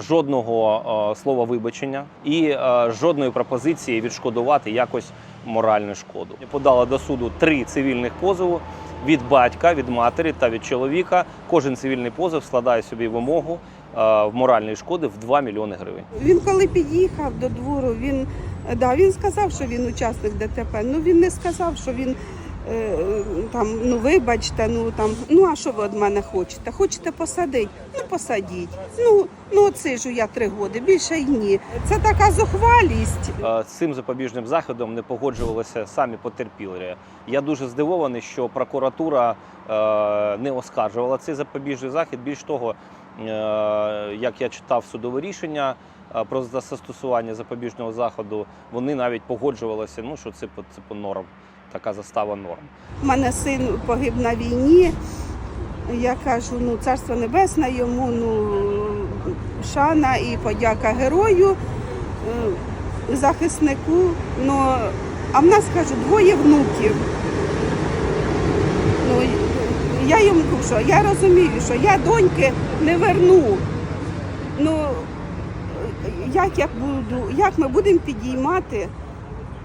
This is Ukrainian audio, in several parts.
Жодного е, слова вибачення і е, жодної пропозиції відшкодувати якось моральну шкоду. Подала до суду три цивільних позови від батька, від матері та від чоловіка. Кожен цивільний позов складає собі вимогу е, в моральної шкоди в 2 мільйони гривень. Він коли під'їхав до двору, він, да, він сказав, що він учасник ДТП. Ну він не сказав, що він там, ну вибачте, ну там, ну а що ви від мене хочете? Хочете посадити? Ну посадіть. Ну, ну отсижу я три роки, більше й ні. Це така зухвалість. Е, З цим запобіжним заходом не погоджувалися самі потерпілі. Я дуже здивований, що прокуратура е, не оскаржувала цей запобіжний захід. Більш того, е, як я читав судове рішення е, про застосування запобіжного заходу, вони навіть погоджувалися, ну що це по норм, така застава норм. У мене син погиб на війні. Я кажу, ну царство небесне йому, ну шана і подяка герою, е, захиснику. Ну, а в нас кажу, двоє внуків. Я йому кажу, я розумію, що я доньки не верну. Ну, як я буду, як ми будемо підіймати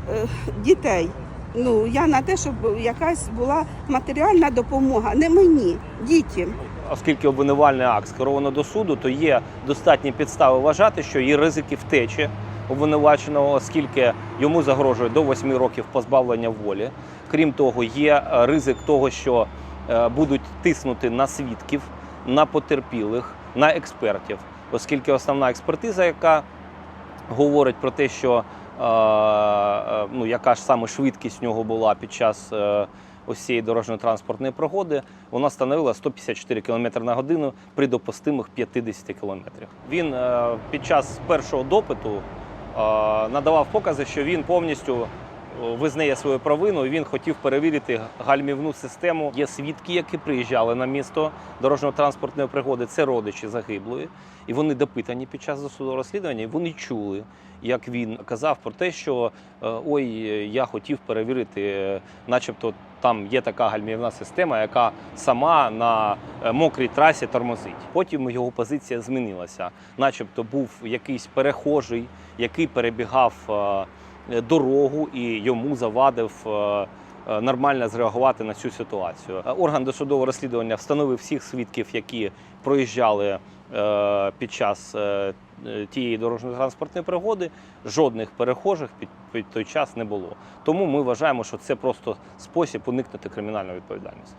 е, дітей? Ну, я на те, щоб якась була матеріальна допомога, не мені, дітям. Оскільки обвинувальний акт скеровано до суду, то є достатні підстави вважати, що є ризики втечі обвинуваченого, оскільки йому загрожує до 8 років позбавлення волі. Крім того, є е, ризик того, що будуть тиснути на свідків, на потерпілих, на експертів, оскільки основна експертиза, яка говорить про те, що е, е, ну, яка ж саме швидкість нього була під час е, ось цієї дорожньо-транспортної пригоди, вона становила 154 км на годину при допустимих 50 км. Він е, під час першого допиту е, надавав покази, що він повністю е, визнає свою провину. і Він хотів перевірити гальмівну систему. Є свідки, які приїжджали на місто дорожньо-транспортної пригоди. Це родичі загиблої, і вони допитані під час досудового розслідування. Вони чули, як він казав про те, що е, ой, я хотів перевірити, начебто там є така гальмівна система, яка сама на е, мокрій трасі тормозить. Потім його позиція змінилася, начебто був якийсь перехожий, який перебігав е, дорогу і йому завадив. е, е, Нормально зреагувати на цю ситуацію. Орган досудового розслідування встановив всіх свідків, які проїжджали е, під час тієї дорожньо-транспортної пригоди. Жодних перехожих під, під той час не було. Тому ми вважаємо, що це просто спосіб уникнути кримінальної відповідальності.